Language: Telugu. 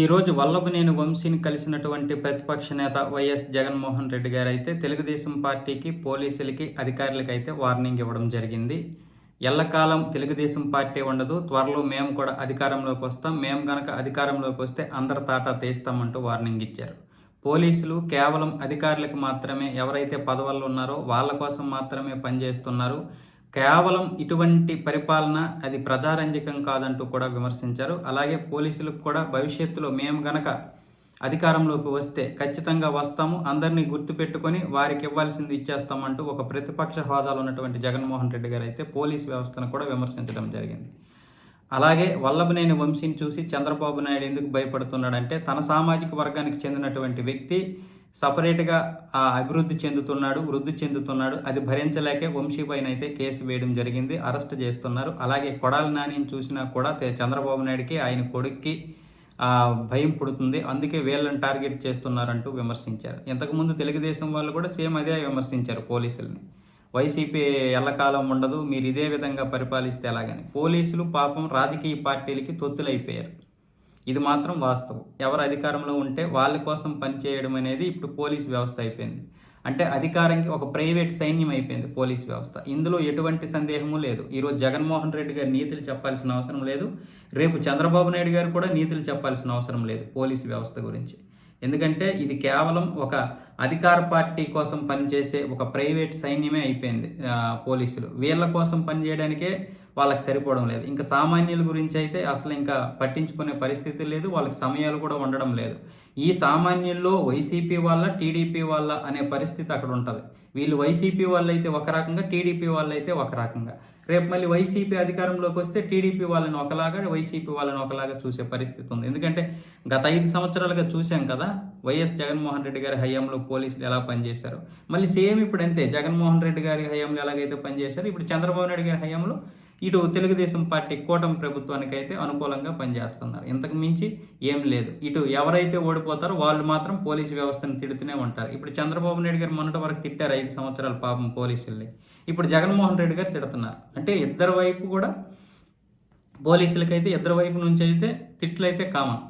ఈరోజు వల్లభనేని వంశీని కలిసినటువంటి ప్రతిపక్ష నేత వైఎస్ జగన్మోహన్ రెడ్డి గారు అయితే తెలుగుదేశం పార్టీకి పోలీసులకి అధికారులకి అయితే వార్నింగ్ ఇవ్వడం జరిగింది. ఎల్లకాలం తెలుగుదేశం పార్టీ ఉండదు. త్వరలో మేము కూడా అధికారంలోకి వస్తాం. మేము కనుక అధికారంలోకి వస్తే అందరి తాటా తీస్తామంటూ వార్నింగ్ ఇచ్చారు. పోలీసులు కేవలం అధికారులకు మాత్రమే ఎవరైతే పదవుల్లో ఉన్నారో వాళ్ళ కోసం మాత్రమే పనిచేస్తున్నారు. కేవలం ఇటువంటి పరిపాలన అది ప్రజారంజకం కాదంటూ కూడా విమర్శించారు. అలాగే పోలీసులకు కూడా భవిష్యత్తులో మేము గనక అధికారంలోకి వస్తే ఖచ్చితంగా వస్తాము. అందరినీ గుర్తుపెట్టుకొని వారికి ఇవ్వాల్సింది ఇచ్చేస్తామంటూ ఒక ప్రతిపక్ష హోదాలో ఉన్నటువంటి జగన్మోహన్ రెడ్డి గారు అయితే పోలీస్ వ్యవస్థను కూడా విమర్శించడం జరిగింది. అలాగే వల్లభనేని వంశీని చూసి చంద్రబాబు నాయుడు ఎందుకు భయపడుతున్నాడంటే తన సామాజిక వర్గానికి చెందినటువంటి వ్యక్తి సపరేట్గా ఆ అభివృద్ధి చెందుతున్నాడు వృద్ధి చెందుతున్నాడు అది భరించలేకే వంశీ పైన అయితే కేసు వేయడం జరిగింది అరెస్ట్ చేస్తున్నారు. అలాగే కొడాలి నానిని చూసినా కూడా చంద్రబాబు నాయుడికి ఆయన కొడుక్కి భయం పుడుతుంది. అందుకే వీళ్ళని టార్గెట్ చేస్తున్నారంటూ విమర్శించారు. ఇంతకుముందు తెలుగుదేశం వాళ్ళు కూడా సేమ్ అదే విమర్శించారు పోలీసుల్ని. వైసీపీ ఎల్లకాలం ఉండదు మీరు ఇదే విధంగా పరిపాలిస్తే ఎలాగని. పోలీసులు పాపం రాజకీయ పార్టీలకి తొత్తులైపోయారు. ఇది మాత్రం వాస్తవం. ఎవరు అధికారంలో ఉంటే వాళ్ళ కోసం పనిచేయడం అనేది ఇప్పుడు పోలీస్ వ్యవస్థ అయిపోయింది. అంటే అధికారానికి ఒక ప్రైవేట్ సైన్యం అయిపోయింది పోలీస్ వ్యవస్థ. ఇందులో ఎటువంటి సందేహము లేదు. ఈరోజు జగన్మోహన్ రెడ్డి గారు నీతులు చెప్పాల్సిన అవసరం లేదు. రేపు చంద్రబాబు నాయుడు గారు కూడా నీతులు చెప్పాల్సిన అవసరం లేదు పోలీస్ వ్యవస్థ గురించి. ఎందుకంటే ఇది కేవలం ఒక అధికార పార్టీ కోసం పనిచేసే ఒక ప్రైవేట్ సైన్యమే అయిపోయింది పోలీసులు. వీళ్ళ కోసం పనిచేయడానికే వాళ్ళకి సరిపోవడం లేదు. ఇంకా సామాన్యుల గురించి అయితే అసలు ఇంకా పట్టించుకునే పరిస్థితి లేదు వాళ్ళకి సమయాలు కూడా ఉండడం లేదు. ఈ సామాన్యుల్లో వైసీపీ వాళ్ళ టీడీపీ వాళ్ళ అనే పరిస్థితి అక్కడ ఉంటుంది. వీళ్ళు వైసీపీ వాళ్ళు అయితే ఒక రకంగా టీడీపీ వాళ్ళు అయితే ఒక రకంగా. రేపు మళ్ళీ వైసీపీ అధికారంలోకి వస్తే టీడీపీ వాళ్ళని ఒకలాగా వైసీపీ వాళ్ళని ఒకలాగా చూసే పరిస్థితి ఉంది. ఎందుకంటే గత ఐదు సంవత్సరాలుగా చూసాం కదా వైఎస్ జగన్మోహన్ రెడ్డి గారి హయాంలో పోలీసులు ఎలా పనిచేశారు? మళ్ళీ సేమ్ ఇప్పుడు అంతే జగన్మోహన్ రెడ్డి గారి హయాంలో ఎలాగైతే పనిచేశారు ఇప్పుడు చంద్రబాబు నాయుడు గారి హయాంలో ఇటు తెలుగుదేశం పార్టీ కూటమి ప్రభుత్వానికి అయితే అనుకూలంగా పనిచేస్తున్నారు. ఇంతకు మించి ఏం లేదు. ఇటు ఎవరైతే ఓడిపోతారో వాళ్ళు మాత్రం పోలీసు వ్యవస్థను తిడుతూనే ఉంటారు. ఇప్పుడు చంద్రబాబు నాయుడు గారు మొన్నటి వరకు తిట్టారు ఐదు సంవత్సరాల పాపం పోలీసుల్ని. ఇప్పుడు జగన్మోహన్ రెడ్డి గారు తిడుతున్నారు. అంటే ఇద్దరు వైపు కూడా పోలీసులకైతే ఇద్దరు వైపు నుంచి అయితే తిట్లు అయితే కామన్